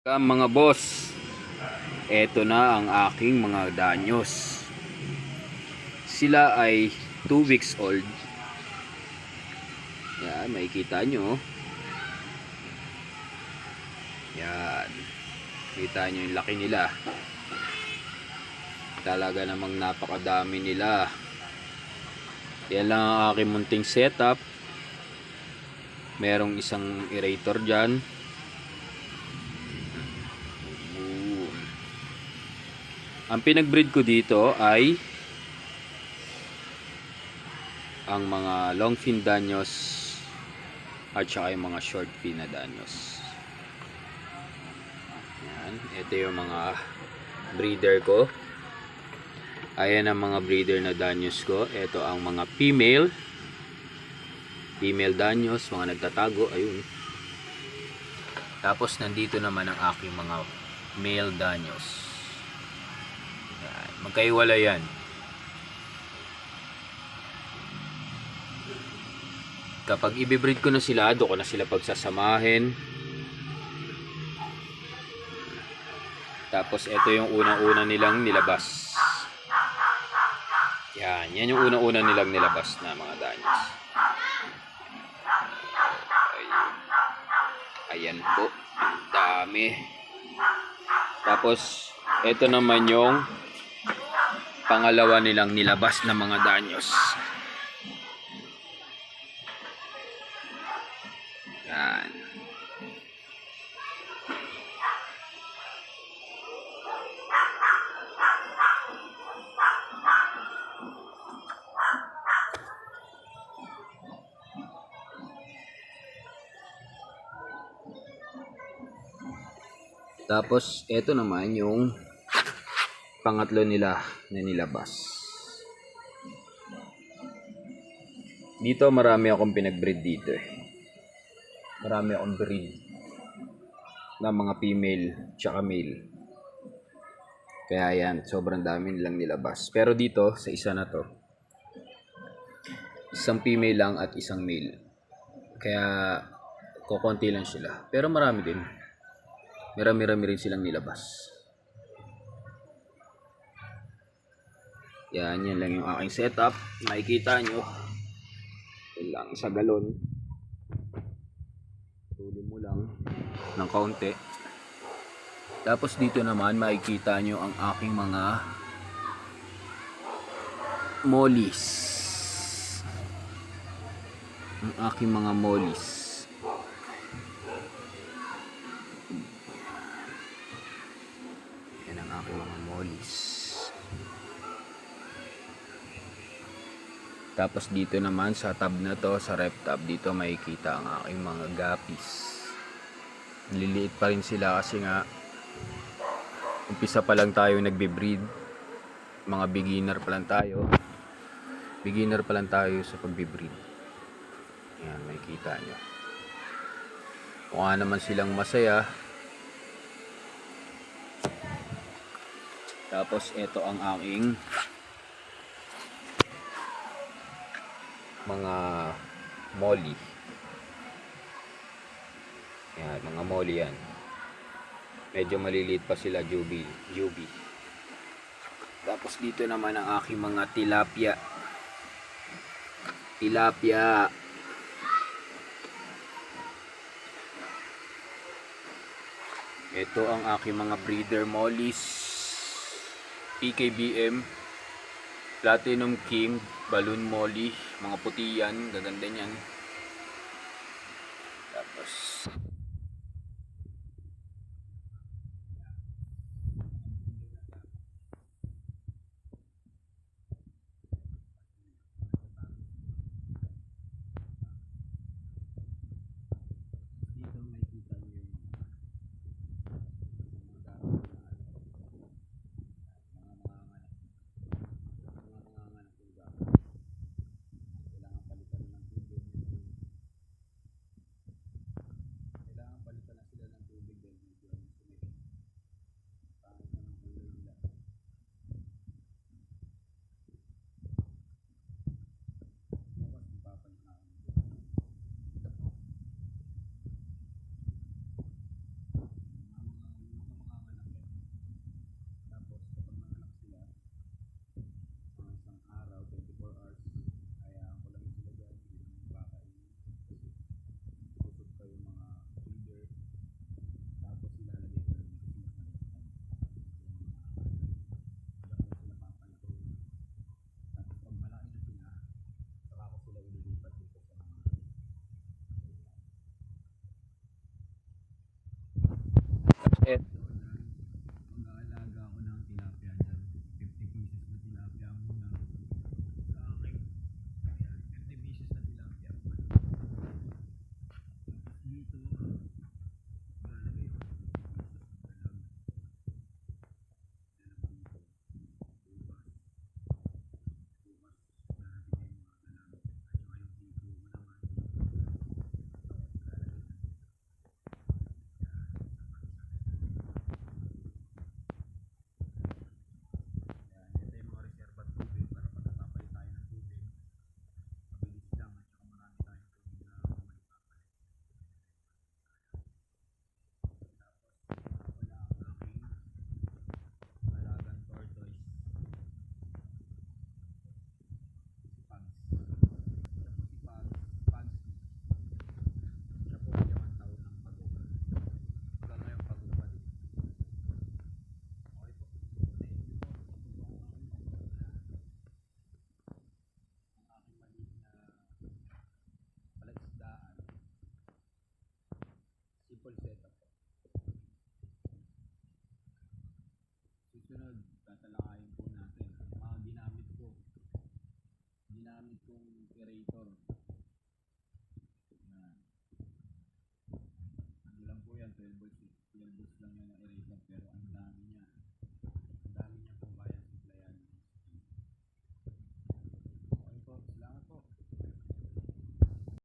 Ka, mga boss, eto na ang aking mga danyos. Sila ay 2 weeks old. Yan, makikita nyo. oh. Yan. Kita nyo yung laki nila. Talaga namang napakadami nila. Yan lang ang aking munting setup. Merong isang aerator dyan. Ang pinagbreed ko dito ay ang mga long fin danyos at saka yung mga short fin na danyos. Yan. Ito yung mga breeder ko. Ayan ang mga breeder na danyos ko. Ito ang mga female. Female danyos, mga nagtatago. Ayun. Tapos nandito naman ang aking mga male danyos. Magkaiwala yan. Kapag ibibreed ko na sila, doon ko na sila pagsasamahin. Tapos ito yung unang-una nilang nilabas. Yan, yan yung unang-una nilang nilabas na mga danyos. Ayan po. Ang dami. Tapos, ito naman yung pangalawa nilang nilabas na mga danyos. Yan. Tapos, ito naman yung pangatlo nila na nilabas. Dito, marami akong pinagbreed dito eh. Marami akong breed ng mga female tsaka male. Kaya yan, sobrang dami nilang nilabas. Pero dito, sa isa na to, isang female lang at isang male. Kaya, kukonti lang sila. Pero marami din. Marami-rami rin silang nilabas. Yan, yan lang yung aking setup. Makikita nyo. Yan lang sa galon. Tuloy mo lang ng kaunti. Tapos dito naman makikita nyo ang aking mga mollies. Ang aking mga mollies. Tapos dito naman sa tab na to, sa rep tab, dito makikita ang aking mga guppies. Liliit pa rin sila kasi nga umpisa pa lang tayo nagbe-breed. Mga beginner pa lang tayo. Beginner pa lang tayo sa pagbe-breed. Yan, makikita nyo. Mukha naman silang masaya. Tapos ito ang aking mga molly. Yan, mga molly yan. Medyo maliliit pa sila, jubi. Jubi. Tapos dito naman ang aking mga tilapia. Tilapia. Ito ang aking mga breeder mollies. PKBM. Platinum King, Balloon Molly, mga puti yan, gaganda niyan. Tapos lang yan ang aerator pero ang dami niya.